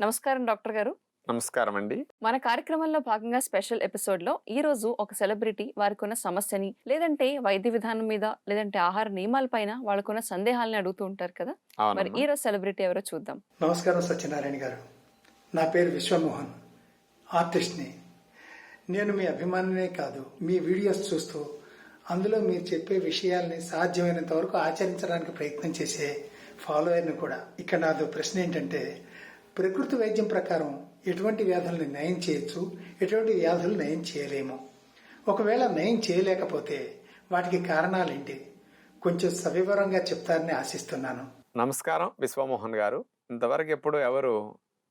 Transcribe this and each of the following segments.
నమస్కారం డాక్టర్ గారు. నమస్కారం అండి మన కార్యక్రమంలో భాగంగా స్పెషల్ ఎపిసోడ్లో ఈ రోజు ఒక సెలబ్రిటీ వారికి ఉన్న సమస్యని లేదంటే వైద్య విధానం మీద లేదంటే ఆహార నియమాలపైన వాళ్ళకున్న సందేహాలని అడుగుతూ ఉంటారు కదా? మరి ఈ రోజు సెలబ్రిటీ ఎవరో చూద్దాం. నమస్కారం సత్యనారాయణ గారు. నా పేరు విశ్వమోహన్ ఆర్టిస్ట్ని. నేను మీ అభిమానినే కాదు మీ వీడియోస్ చూస్తూ అందులో మీరు చెప్పే విషయాల్ని సాధ్యమైనంత వరకు ఆచరించడానికి ప్రయత్నం చేసే ఫాలోయర్ని కూడా. ఇక్కడ నాదో ప్రశ్న ఏంటంటే ప్రకృతి వైద్యం ప్రకారం ఎటువంటి వ్యాధుల్ని నయం చేయొచ్చు ఎటువంటి వ్యాధులు నయం చేయలేము. ఒకవేళ నయం చేయలేకపోతే వాటికి కారణాలేంటి? కొంచెం సవివరంగా చెప్తారని ఆశిస్తున్నాను. నమస్కారం విశ్వమోహన్ గారు. ఇంతవరకు ఎప్పుడు ఎవరు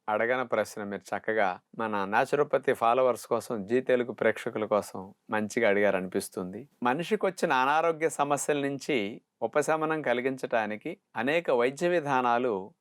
అడగని ప్రశ్న మీరు చక్కగా మన న్యాచురోపతి ఫాలోవర్స్ కోసం జీ తెలుగు ప్రేక్షకుల కోసం మంచిగా అడిగారు అనిపిస్తుంది మనిషికి వచ్చిన అనారోగ్య సమస్యల నుంచి ఉపశమనం కలిగించటానికి అనేక వైద్య విధానాలు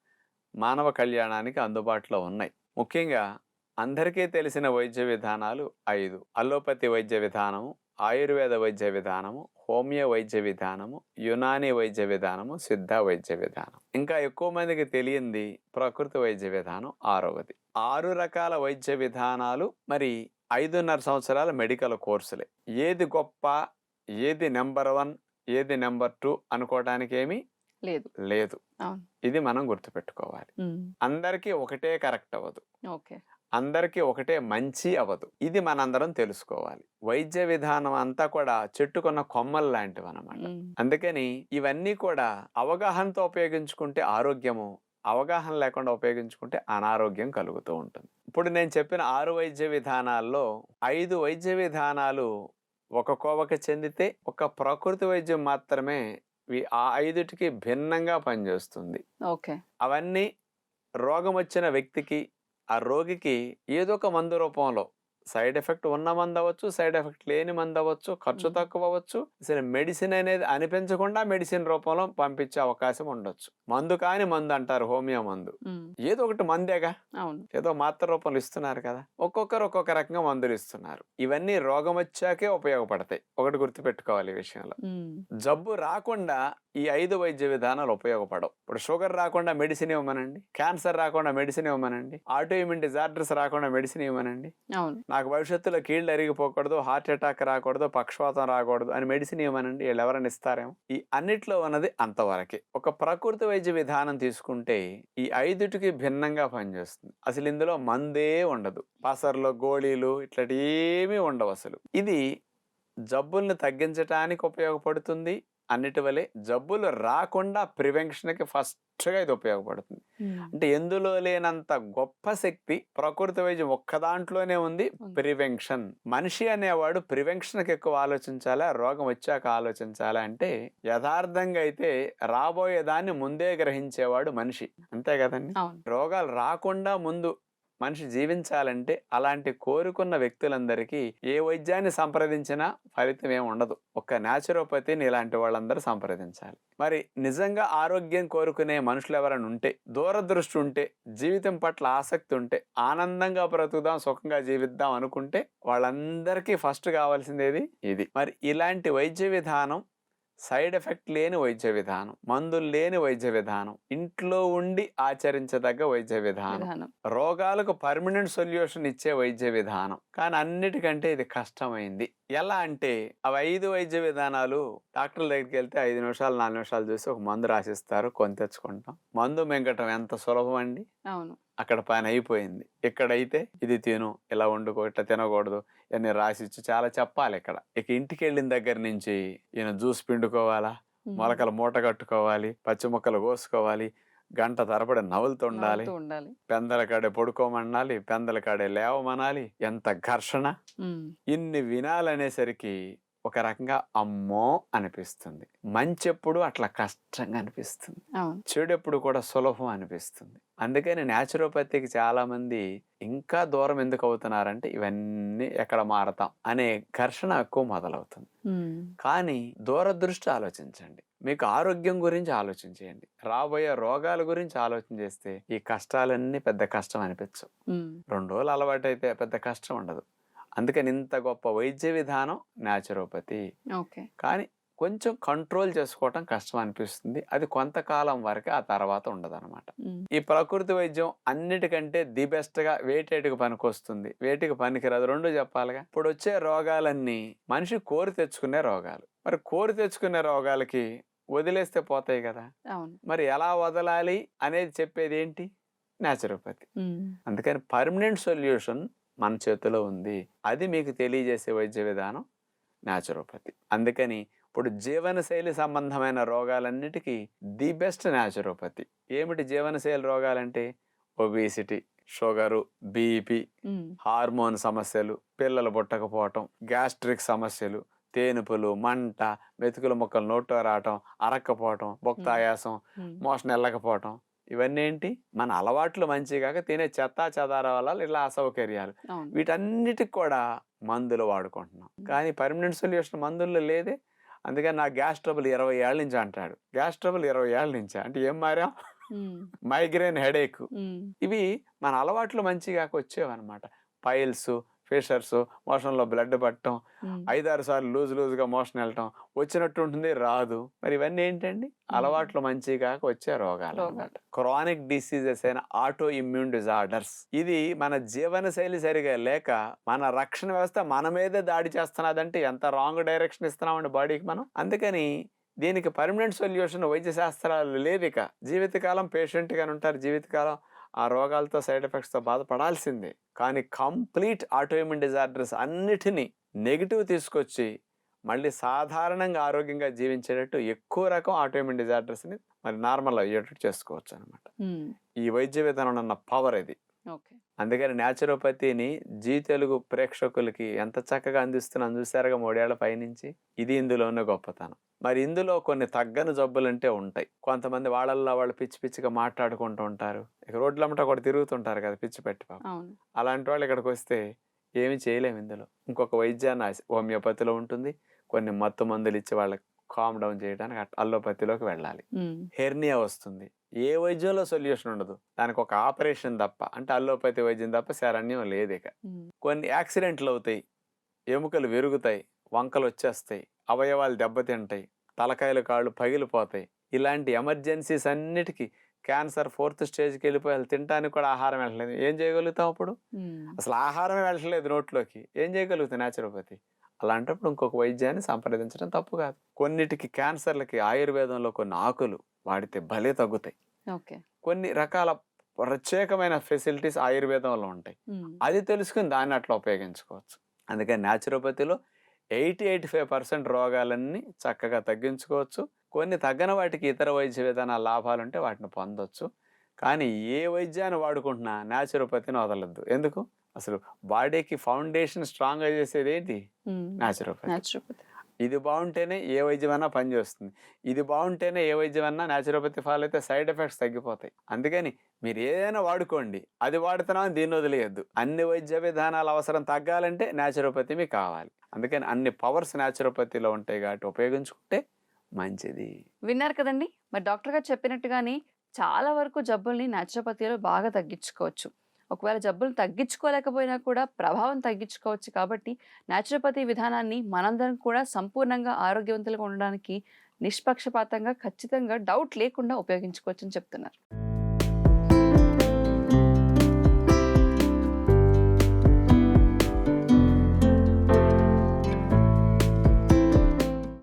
మానవ కళ్యాణానికి అందుబాటులో ఉన్నాయి. ముఖ్యంగా అందరికీ తెలిసిన వైద్య విధానాలు ఐదు. అల్లోపతి వైద్య విధానము ఆయుర్వేద వైద్య విధానము హోమియో వైద్య విధానము యునాని వైద్య విధానము సిద్ధ వైద్య విధానం. ఇంకా ఎక్కువ మందికి తెలియంది ప్రకృతి వైద్య విధానం ఆరవది. ఆరు రకాల వైద్య విధానాలు మరి ఐదున్నర సంవత్సరాల మెడికల్ కోర్సులే. ఏది గొప్ప ఏది నెంబర్ వన్ ఏది నెంబర్ టూ అనుకోవడానికి ఏమీ లేదు. లేదు. ఇది మనం గుర్తుపెట్టుకోవాలి. అందరికీ ఒకటే కరెక్ట్ అవ్వదు. ఓకే. అందరికీ ఒకటే మంచి అవ్వదు. ఇది మనందరం తెలుసుకోవాలి. వైద్య విధానం అంతా కూడా చెట్టుకున్న కొమ్మలు లాంటివి అనమాట అందుకని ఇవన్నీ కూడా అవగాహనతో ఉపయోగించుకుంటే ఆరోగ్యము అవగాహన లేకుండా ఉపయోగించుకుంటే అనారోగ్యం కలుగుతూ ఉంటుంది. ఇప్పుడు నేను చెప్పిన ఆరు వైద్య విధానాల్లో ఐదు వైద్య విధానాలు ఒక కోవకి చెందితే ఒక ప్రకృతి వైద్యం మాత్రమే ఆ ఐదుటికి భిన్నంగా పనిచేస్తుంది. ఓకే. అవన్నీ రోగం వచ్చిన వ్యక్తికి ఆ రోగికి ఏదో ఒక మందు రూపంలో సైడ్ ఎఫెక్ట్ ఉన్న మందు అవ్వచ్చు సైడ్ ఎఫెక్ట్ లేని మందు అవ్వచ్చు ఖర్చు. తక్కువ అవ్వచ్చు. అసలు మెడిసిన్ అనేది అనిపించకుండా మెడిసిన్ రూపంలో పంపించే అవకాశం ఉండొచ్చు. మందు కాని మందు అంటారు హోమియో మందు. ఏదో ఒకటి మందేగా. ఏదో మాత్ర రూపంలో ఇస్తున్నారు కదా. ఒక్కొక్కరు ఒక్కొక్క రకంగా మందులు ఇస్తున్నారు. ఇవన్నీ రోగం వచ్చాకే ఉపయోగపడతాయి. ఒకటి గుర్తుపెట్టుకోవాలి ఈ విషయంలో. జబ్బు రాకుండా ఈ ఐదు వైద్య విధానాలు ఉపయోగపడవు. ఇప్పుడు షుగర్ రాకుండా మెడిసిన్ ఇవ్వమనండి. క్యాన్సర్ రాకుండా మెడిసిన్ ఇవ్వమనండి. ఆటో ఇమ్యూన్ డిజార్డర్స్ రాకుండా మెడిసిన్ ఇవ్వమనండి. అవును. నాకు భవిష్యత్తులో కీళ్ళు అరిగిపోకూడదు హార్ట్ అటాక్ రాకూడదు పక్షవాతం రాకూడదు అని మెడిసిన్ ఏమనండి? వీళ్ళు ఎవరైనా ఇస్తారేమో? ఈ అన్నిట్లో ఉన్నది అంతవరకే. ఒక ప్రకృతి వైద్య విధానం తీసుకుంటే ఈ ఐదుటికి భిన్నంగా పనిచేస్తుంది. అసలు ఇందులో మందే ఉండదు. పసర్లో గోళీలు ఇట్లాంటి ఏమీ ఉండవు అసలు. ఇది జబ్బుల్ని తగ్గించడానికి ఉపయోగపడుతుంది. అన్నిటి వలె జబ్బులు రాకుండా ప్రివెన్షన్కి ఫస్ట్గా ఇది ఉపయోగపడుతుంది. అంటే ఎందులో లేనంత గొప్ప శక్తి ప్రకృతి వైద్యం ఒక్క దాంట్లోనే ఉంది. ప్రివెన్షన్. మనిషి అనేవాడు ప్రివెన్షన్కి ఎక్కువ ఆలోచించాలా? రోగం వచ్చాక ఆలోచించాలా? అంటే యథార్థంగా అయితే రాబోయే దాన్ని ముందే గ్రహించేవాడు మనిషి. అంతే కదండి? రోగాలు రాకుండా ముందు మనిషి జీవించాలంటే అలాంటి కోరుకున్న వ్యక్తులందరికీ ఏ వైద్యాన్ని సంప్రదించినా ఫలితం ఏమి ఉండదు. ఒక్క న్యాచురోపతిని ఇలాంటి వాళ్ళందరూ సంప్రదించాలి. మరి నిజంగా ఆరోగ్యం కోరుకునే మనుషులు ఎవరైనా ఉంటే దూరదృష్టి ఉంటే జీవితం పట్ల ఆసక్తి ఉంటే ఆనందంగా బ్రతుకుదాం సుఖంగా జీవిద్దాం అనుకుంటే వాళ్ళందరికీ ఫస్ట్ కావాల్సిందేది ఇది. మరి ఇలాంటి వైద్య విధానం సైడ్ ఎఫెక్ట్ లేని వైద్య విధానం మందులు లేని వైద్య విధానం ఇంట్లో ఉండి ఆచరించదగ్గ వైద్య విధానం రోగాలకు పర్మనెంట్ సొల్యూషన్ ఇచ్చే వైద్య విధానం. కానీ అన్నిటికంటే ఇది కష్టమైంది. ఎలా అంటే అవి ఐదు వైద్య విధానాలు డాక్టర్ల దగ్గరికి వెళ్తే ఐదు నిమిషాలు నాలుగు నిమిషాలు చూసి ఒక మందు రాసిస్తారు కొని తెచ్చుకుంటాం. మందు మింగటం ఎంత సులభం అండి? అవును. అక్కడ పని అయిపోయింది. ఇక్కడైతే ఇది తిను ఇలా వండుకో ఇట్లా తినకూడదు ఇవన్నీ రాసిచ్చి చాలా చెప్పాలి ఇక్కడ. ఇక ఇంటికి వెళ్ళిన దగ్గర నుంచి ఈయన జ్యూస్ పిండుకోవాలా. మొలకలు మూట కట్టుకోవాలి పచ్చి ముక్కలు కోసుకోవాలి గంట తరబడి నవ్వులుతూ ఉండాలి. పెందల కాడే పడుకోమనాలి పెందల కాడే లేవమనాలి ఎంత ఘర్షణ. ఇన్ని వినాలనేసరికి ఒక రకంగా అమ్మో అనిపిస్తుంది. మంచెప్పుడు అట్లా కష్టంగా అనిపిస్తుంది. చెడు ఎప్పుడు కూడా సులభం అనిపిస్తుంది. అందుకని న్యాచురోపతికి చాలా మంది ఇంకా దూరం ఎందుకు అవుతున్నారంటే ఇవన్నీ ఎక్కడ మారతాం అనే ఘర్షణ ఎక్కువ మొదలవుతుంది. కానీ దూరదృష్టి ఆలోచించండి. మీకు ఆరోగ్యం గురించి ఆలోచించేయండి. రాబోయే రోగాల గురించి ఆలోచన చేస్తే ఈ కష్టాలన్నీ పెద్ద కష్టం అనిపించవు. రెండు రోజులు అలవాటు అయితే పెద్ద కష్టం ఉండదు. అందుకని ఇంత గొప్ప వైద్య విధానం న్యాచురోపతి. కానీ కొంచెం కంట్రోల్ చేసుకోవటం కష్టం అనిపిస్తుంది అది కొంతకాలం వరకే ఆ తర్వాత ఉండదన్నమాట. ఈ ప్రకృతి వైద్యం అన్నిటికంటే ది బెస్ట్గా వేటేటికి పనికొస్తుంది. వేటికి పనికిరాదు. రెండు చెప్పాలిగా. ఇప్పుడు వచ్చే రోగాలన్నీ మనిషి కోరి తెచ్చుకునే రోగాలు. మరి కోరి తెచ్చుకునే రోగాలకి వదిలేస్తే పోతాయి కదా! మరి ఎలా వదలాలి అనేది చెప్పేది ఏంటి న్యాచురోపతి అందుకని పర్మనెంట్ సొల్యూషన్ మన చేతిలో ఉంది. అది మీకు తెలియజేసే వైద్య విధానం న్యాచురోపతి. అందుకని ఇప్పుడు జీవనశైలి సంబంధమైన రోగాలన్నిటికీ ది బెస్ట్ న్యాచురోపతి. ఏమిటి జీవనశైలి రోగాలంటే? ఒబేసిటీ షుగరు బీపీ హార్మోన్ సమస్యలు పిల్లలు పుట్టకపోవటం గ్యాస్ట్రిక్ సమస్యలు తేనుపులు మంట మెతుకుల ముక్కలు నోట్లో రావటం అరక్కపోవటం బొక్తాయాసం ఉమ్, మోషన్ వెళ్ళకపోవటం ఇవన్నీ ఏంటి మన అలవాట్లు మంచి కాక తినే చెత్త చెదార వల్ల ఇలా అసౌకర్యాలు. వీటన్నిటికి కూడా మందులు వాడుకుంటున్నాం. కానీ పర్మనెంట్ సొల్యూషన్ మందుల్లో లేదే. అందుకని నా గ్యాస్ ట్రబుల్ ఇరవై ఏళ్ళ నుంచి అంటాడు. గ్యాస్ ట్రబుల్ ఇరవై ఏళ్ళ నుంచి. అంటే ఏం మారా? Migraine headache. ఇవి మన అలవాట్లు మంచిగా వచ్చేవన్నమాట పైల్స్ ఫిషర్స్ మోషన్లో బ్లడ్ పట్టడం ఐదారు సార్లు లూజ్ లూజ్గా మోషన్ వెళ్ళటం వచ్చినట్టు ఉంటుంది రాదు. మరి ఇవన్నీ ఏంటండి? అలవాట్లు మంచిగా వచ్చే రోగాలు. క్రానిక్ డిసీజెస్ అయిన ఆటో ఇమ్యూన్ డిజార్డర్స్ ఇది మన జీవనశైలి సరిగా లేక మన రక్షణ వ్యవస్థ మన మీదే దాడి చేస్తున్నదంటే ఎంత రాంగ్ డైరెక్షన్ ఇస్తున్నామండి బాడీకి మనం? అందుకని దీనికి పర్మనెంట్ సొల్యూషన్ వైద్య శాస్త్రాలు లేదు ఇక జీవితకాలం పేషెంట్ గానే ఉంటారు. జీవితకాలం ఆ రోగాలతో సైడ్ ఎఫెక్ట్స్తో బాధపడాల్సిందే. కానీ కంప్లీట్ ఆటోఇమ్యూన్ డిజార్డర్స్ అన్నిటినీ నెగిటివ్ తీసుకొచ్చి మళ్ళీ సాధారణంగా ఆరోగ్యంగా జీవించేటట్టు ఎక్కువ రకం ఆటోఇమ్యూన్ డిజార్డర్స్ని మరి నార్మల్ అయ్యేటట్టు చేసుకోవచ్చు అనమాట ఈ వైద్య విధానం ఉన్న పవర్ ఇది. అందుకని న్యాచురోపతిని జీ తెలుగు ప్రేక్షకులకి ఎంత చక్కగా అందిస్తున్నాను చూసారుగా మూడేళ్ళ పైనుంచి. ఇది ఇందులో ఉన్న గొప్పతనం. మరి ఇందులో కొన్ని తగ్గని జబ్బులంటే ఉంటాయి. కొంతమంది వాళ్ళల్లో వాళ్ళు పిచ్చి పిచ్చిగా మాట్లాడుకుంటూ ఉంటారు. ఇక రోడ్లమ్మట కూడా తిరుగుతుంటారు కదా పిచ్చి పెట్టి అలాంటి వాళ్ళు ఇక్కడికి వస్తే ఏమి చేయలేము ఇందులో. ఇంకొక వైద్యాన్ని హోమియోపతిలో ఉంటుంది. కొన్ని మత్తు మందులు ఇచ్చి వాళ్ళకి కామ్ డౌన్ చేయడానికి అల్లోపతిలోకి వెళ్ళాలి. హెర్నియా వస్తుంది. ఏ వైద్యంలో సొల్యూషన్ ఉండదు. దానికి ఒక ఆపరేషన్ తప్ప అంటే అల్లోపతి వైద్యం తప్ప శరణ్యం లేదు ఇక. కొన్ని యాక్సిడెంట్లు అవుతాయి ఎముకలు విరుగుతాయి వంకలు వచ్చేస్తాయి అవయవాలు దెబ్బతింటాయి తలకాయలు కాళ్ళు పగిలిపోతాయి. ఇలాంటి ఎమర్జెన్సీస్ అన్నిటికీ క్యాన్సర్ ఫోర్త్ స్టేజ్కి వెళ్ళిపోయి వాళ్ళు తినడానికి కూడా ఆహారం వెళ్ళలేదు ఏం చేయగలుగుతాం అప్పుడు? అసలు ఆహారమే వెళ్ళట్లేదు నోట్లోకి. ఏం చేయగలుగుతాయి న్యాచురోపతి అలాంటప్పుడు ఇంకొక వైద్యాన్ని సంప్రదించడం తప్పు కాదు. కొన్నిటికి క్యాన్సర్లకి ఆయుర్వేదంలో కొన్ని ఆకులు వాడితే భలే తగ్గుతాయి. ఓకే. కొన్ని రకాల ప్రత్యేకమైన ఫెసిలిటీస్ ఆయుర్వేదంలో ఉంటాయి. అది తెలుసుకుని దాన్ని అట్లా ఉపయోగించుకోవచ్చు. అందుకని న్యాచురోపతిలో ఎయిటీ ఎయిటీ ఫైవ్ పర్సెంట్ రోగాలన్నీ చక్కగా తగ్గించుకోవచ్చు. కొన్ని తగ్గని వాటికి ఇతర వైద్య విధానాల లాభాలు ఉంటే వాటిని పొందొచ్చు. కానీ ఏ వైద్యాన్ని వాడుకుంటున్నా న్యాచురోపతిని వదలద్దు. ఎందుకు? అసలు బాడీకి ఫౌండేషన్ స్ట్రాంగ్గా చేసేది ఏంటి న్యాచురోపతి. ఇది బాగుంటేనే ఏ వైద్యమైనా పనిచేస్తుంది ఇది బాగుంటేనే ఏ వైద్యమైనా న్యాచురోపతి ఫాలో అయితే సైడ్ ఎఫెక్ట్స్ తగ్గిపోతాయి. అందుకని మీరు ఏదైనా వాడుకోండి. అది వాడుతున్నామని దీన్ని వదిలేయద్దు. అన్ని వైద్య విధానాల అవసరం తగ్గాలంటే న్యాచురోపతి మీకు కావాలి. అందుకని అన్ని పవర్స్ న్యాచురోపతిలో ఉంటాయి కాబట్టి ఉపయోగించుకుంటే మంచిది. విన్నారు కదండి? మరి డాక్టర్ గారు చెప్పినట్టుగానే చాలా వరకు జబ్బుల్ని న్యాచురోపతిలో బాగా తగ్గించుకోవచ్చు. ఒకవేళ జబ్బులు తగ్గించుకోలేకపోయినా కూడా ప్రభావం తగ్గించుకోవచ్చు కాబట్టి న్యాచురోపతి విధానాన్ని మనందరం కూడా సంపూర్ణంగా ఆరోగ్యవంతులుగా ఉండడానికి నిష్పక్షపాతంగా ఖచ్చితంగా డౌట్ లేకుండా ఉపయోగించుకోవచ్చని చెప్తున్నారు.